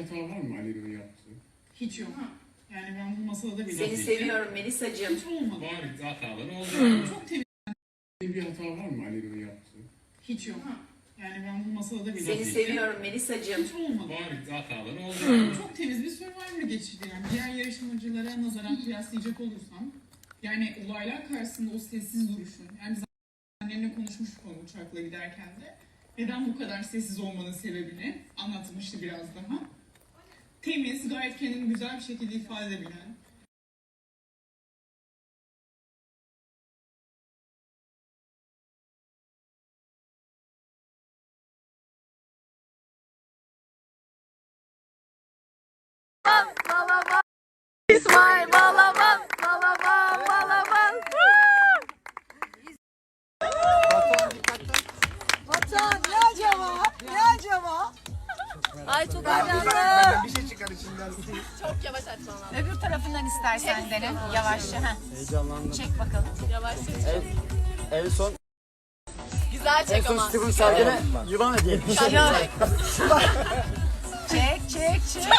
hata var mı Ali'nin yaptığı? Hiç yok. Yani ben bu masada da bile Seni seviyorum Melisa'cığım. hiç olmadı. Var hataları oldu. Çok temiz. bir hata var mı Ali'nin yaptığı? Hiç yok. Yani ben bu masada da bile Seni seviyorum Melisa'cığım. hiç olmadı. Var hataları oldu. Çok temiz bir Survivor geçirdi yani. Diğer yarışmacılara nazaran kıyaslayacak olursam. Yani olaylar karşısında o sessiz duruşun. Yani biz annemle konuşmuştuk onu uçakla giderken de. Neden bu kadar sessiz olmanın sebebini anlatmıştı biraz daha. Temiz, gayet kendini güzel bir şekilde ifade edebilen. İsmail Balaban, Balaban, Balaban. Batuhan Ay çok heyecanlı. Bir şey çıkar içinden. Çok yavaş açman lazım. Öbür tarafından istersen dene. Yavaşça. Heh. Heyecanlandım. Çek bakalım. Yavaş çek. En son Güzel en çek son ama. Steven Sergen'e yılan hediye etmiş. Güzel çek. Çek çek çek.